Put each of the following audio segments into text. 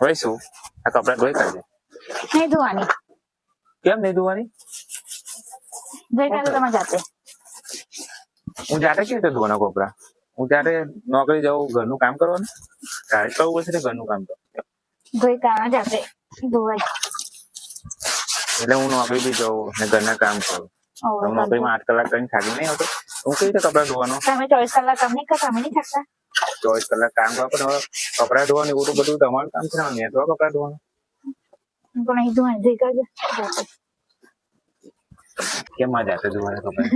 હવે શું? આ કપડા ધોઈ કાઢજે નહીં ધોવાની. કેમ નહીં ધોવાની? ધોઈ કાઢો તમે જાતે. હું જાતે કેવી રીતે ધોવાના કપડા હું જાતે નોકરી જાઉં ઘરનું કામ કરવાનું. તારે કરવું પડશે ને ઘરનું કામ તો ધોઈ કાઢો જાતે ધોવાય એટલે હું નોકરી બી જાઉં ને ઘરના કામ કરું. નોકરીમાં આઠ કલાક કરીને થાકી નહીં આવતો. હું કેવી રીતે કપડા ધોવાનો? તમે ચોવીસ કલાક કામ નહીં કરતા અમે નહીં થતા ચોવીસ કલાક કામ કરો પણ હવે કપડા ધોવાનું એવું બધું તમારું કામ છે ને મેં તો કપડા ધોવાનું. હું પણ અહીં ધોવાની કેમ મારે જાતે ધોવાના કપડા?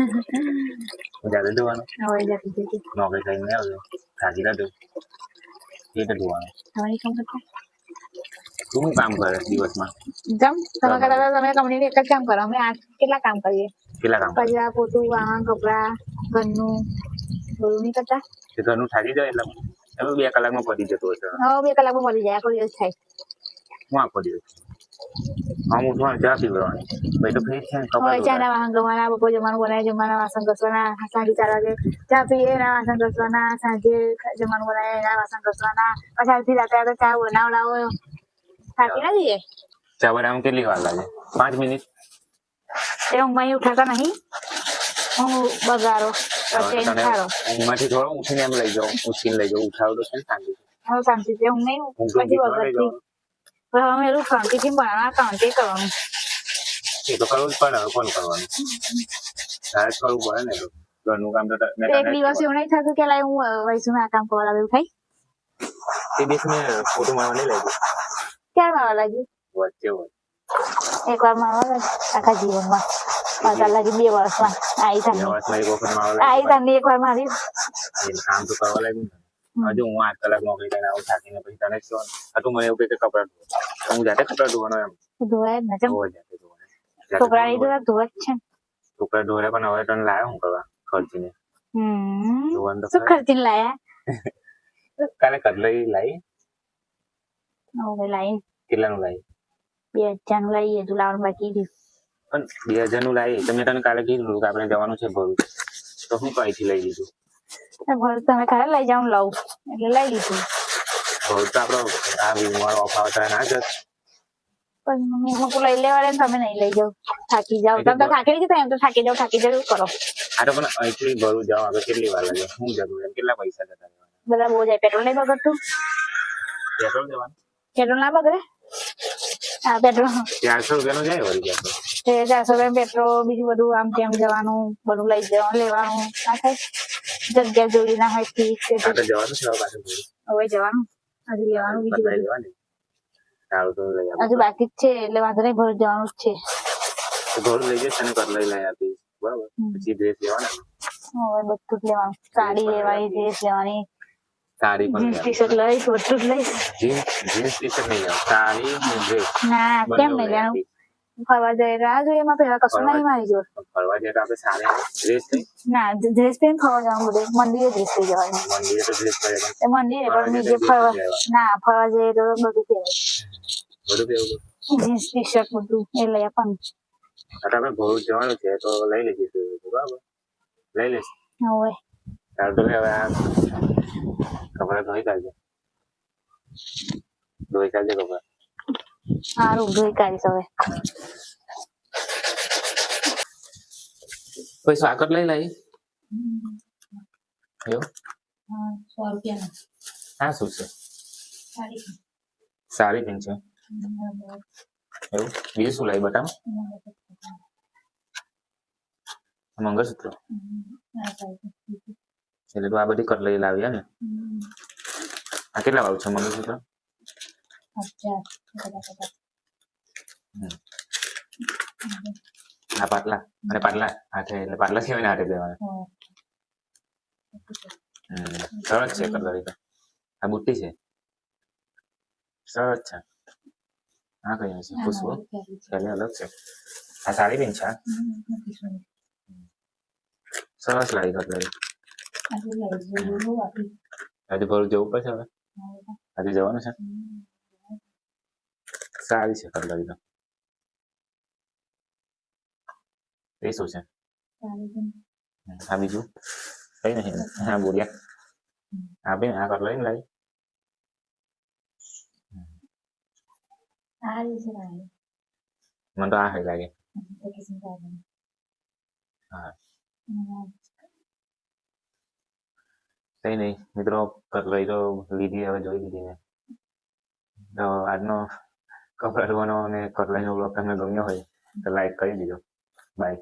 જાતે ધોવાનું? હવે જાતે ધોઈ નોકરી કરીને આવ્યો થાકી ના દઉં એ રીતે ધોવાનું. તમે કામ કરતા? શું કામ કરે દિવસમાં? જમ તમે કરતા તમે કંપનીનું એક જ કામ કરો. અમે આ કેટલા કામ કરીએ? કેટલા કામ પોતું વાહન કપડા ઘરનું. નહીં કરતા તે ઘરનું થાકી જાય એટલે તમે બે કલાકમાં પતી જતું હશે હા બે કલાકમાં મળી જાય આખો દિવસ થાય. હું આખો દિવસ? આમ ઉઠવાનું ચા પીવડાવવાની ભાઈ તો ફ્રી છે કપડા ચાના ધોવાના. ગવાના બપોર જમવાનું બનાવે જમવાના વાસણ ઘસવાના સાંજે ચાર વાગે ચા પીએ એના વાસણ ઘસવાના સાંજે જમવાનું બનાવે એના વાસણ ઘસવાના. પછી આવતી રાતે રાતે ચા બનાવડાવો થાકી ના જઈએ? ચા બનાવવામાં કેટલી વાર લાગે? પાંચ મિનિટ? એ ઊંઘમાં ઉઠાતા નહીં. હું બગાડો. પછી એને ખાડો ઊંઘમાંથી થોડો ઉઠીને એમ લઈ જાઉં ઉઠીને લઈ જાઉં ઉઠાવું તો છે ને શાંતિ હવે શાંતિથી ઊંઘ નહીં ઊંઘ તો પછી બીજું લઈ વગરથી જવાનું. હવે અમે એવું શાંતિથી બનાવવા કાઉન્ટે કરવાનું એ તો કરવું જ પડે હવે કોણ કરવાનું તારે જ કરવું પડે ને તો ઘરનું કામ તો ત- મેં એક તને જ દિવસ કીધું. એવું નહીં થતું કે લાય હું વૈષ્ણુ આ કામ કરવા લાગ્યું એવું થાય તે દિવસ મેં ફોટો મારવા નહીં લઈ ગયો ક્યારે મારવા લાગ્યું વચ્ચે હોય એક વાર મારવા લાગ્યું આખા જીવનમાં મારવા લાગી બે વર્ષમાં આઈ થાય તમને વર્ષમાં એક વાર મારી કામ તો કરવા લાગ્યું હજુ હું આઠ કલાક નોકરી કરીને આવું થાકીને પછી તને જ કહેવાનું આ તું મને એવું કે કપડા ધોવા હું જાતે કપડા ધોવાનો એમ ધોવાય ને ધોવા જાતે ધોવાય છોકરા ની ધોવા. ધોવા જ છે. છોકરા ધોરે પણ હવે તને લાયો હું કરવા ખર્ચીને હમ શું ખરા. ખર્ચીને લાયા કાલે કદલઈ લાવી હવે લાઈ કેટલાનું લાવી બે હજારનું લાઈ હજુ લાવવાનું બાકી રહ્યું પણ બે હજારનું લાવી. તમે તને કાલે કીધું કે આપણે જવાનું છે ભરૂચ. તો હું કઈથી લઈ લીધું. ભરૂચ તમે કાલે લઈ જાઉં લઉં. એટલે લઈ લીધું. ભરૂચ તો આપણો આ બીમાર ઓફ આવતા ના જત પણ મમ્મી લોકો લઈ લેવા ને તમે નહીં લઈ જાઓ થાકી જાઓ તમે તો થાકી નહીં જતા એમ તો થાકી જાઓ થાકી જરૂર કરો. આ તો પણ અહીંથી ભરૂચ જવા આગળ કેટલી વાર લાગે? શું જરૂર? એમ કેટલા પૈસા જતા બધા બહુ જાય. પેટ્રોલ નહીં બગડતું? પેટ્રોલ જવાનું પેટ્રોલ ના બગડે? હા પેટ્રોલ. ચારસો રૂપિયાનું જાય વળી પેટ્રોલ? તે ચારસો પેટ્રોલ બીજું બધું આમ તેમ જવાનું બધું લઈ જવાનું લેવાનું. ના થાય જગ્યા જોડી ના હોય ઠીક છે હવે જવાનું. હજુ લેવાનું બીજું બધું. જવાની સારું તો લઈ આપો હજુ બાકી જ છે એટલે વાંધો નહીં ભર જવાનું જ છે. તો લઈ જશે તને કટલાઈ લઈ આપીશ બરાબર? પછી ડ્રેસ લેવાના? હવે બધું જ લેવાનું. સાડી લેવાની ડ્રેસ લેવાની. સાડી પણ ટી શર્ટ લઈશ બધું જ લઈશ. જીન્સ ટી શર્ટ નહીં સાડી ડ્રેસ ના કેમ નહીં લેવાનું? ફરવા જઈ રહ્યા જોઈએ એમાં પહેલા કશું નહીં મારી જોડે ફરવા જઈએ તો આપણે ડ્રેસ નહીં ના ડ્રેસ પહેરીને ફરવા જવાનું બધે મંદિરે ડ્રેસ લઈ જવાનું. મંદિરે તો ડ્રેસ પહેરે મંદિરે પણ બીજે ફરવા ના ફરવા જઈએ તો બધું પહેરે બધું? જીન્સ ટી શર્ટ બધું એ લઈ આપવાનું. આપણે ભરૂચ જવાનું છે તો લઈ લેજે બરાબર? લઈ લેશ હવે. ચાલ તો હવે આ કપડા ધોઈ કાઢજે. ધોઈ કાઢજે કપડા. સારું ધોઈ કાઢીશ હવે. કોઈ સાકર લઈ લઈ એવું? સો રૂપિયા હા શું છે? સારી પિન છે એવું? બીજું શું લાવી બતાવો મંગળસૂત્ર. એટલે તું આ બધી કટલાઈ લાવી ને? આ કેટલા વાળું છે મંગળસૂત્ર? આ પાટલા અને પાટલા હાથે એટલે પાટલા સિવાય હાથે લેવાના સરસ છે કટલાઈ તો આ બુટ્ટી છે સરસ છે આ કઈ છે ખુશબુ પહેલે અલગ છે આ સાડી પિન છે? સરસ લાગી કટલાઈ હજુ ભરું જવું પડશે હવે હજુ જવાનું છે સારી છે કટલાઈ તો એ શું છે? હમ, બીજું? કઈ નહીં હા બોલ્યા આ બેન આ કટલાઈ ને લાવી. સારી છે ભાઈ મને તો આ લાગે. હા. કઈ નહીં મિત્રો કટલાઈ તો લીધી હવે જોઈ લીધી મેં. તો આજનો કપડા ધોવાનો અને કટલાઈનો બ્લોગ તમને ગમ્યો હોય તો લાઈક કરી દીધો બાય